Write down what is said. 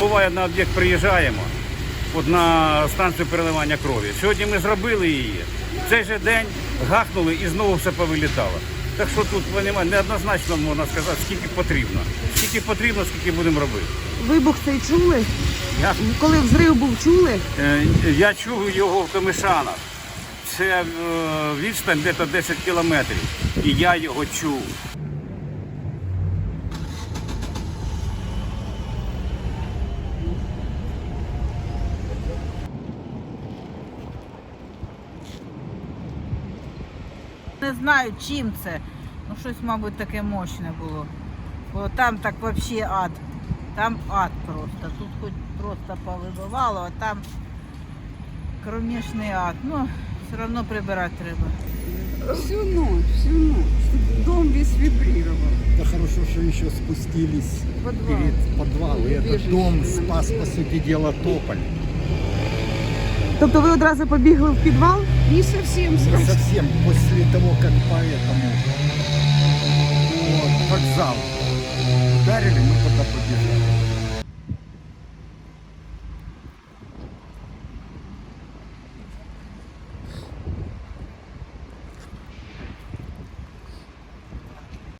Буває на об'єкт приїжджаємо, от на станцію переливання крові. Сьогодні ми зробили її. В цей же день гахнули і знову все повилітало. Так що тут немає, неоднозначно можна сказати, скільки потрібно. Скільки потрібно, скільки будемо робити. Вибух цей чули? Я, Коли взрив був, чули? е, я чув його в Томишанах. Це е, відстань десь 10 кілометрів. І я його чув. Не знаю, чим це. Ну щось, мабуть, таке мощне було. Бо там так взагалі ад. Там ад просто. Тут хоч просто повибивало, а там кромішний ад. Ну, все одно прибирати треба. Всю ночь, всю ночь. Дом весь вибрировал. Да хорошо, что еще спустились Подвал. перед подвал. И этот дом спас, по сути дела, тополь. Тобто ви одразу побігли в підвал? Не совсем Не совсем после того, как по этому вот, вокзал ударили, мы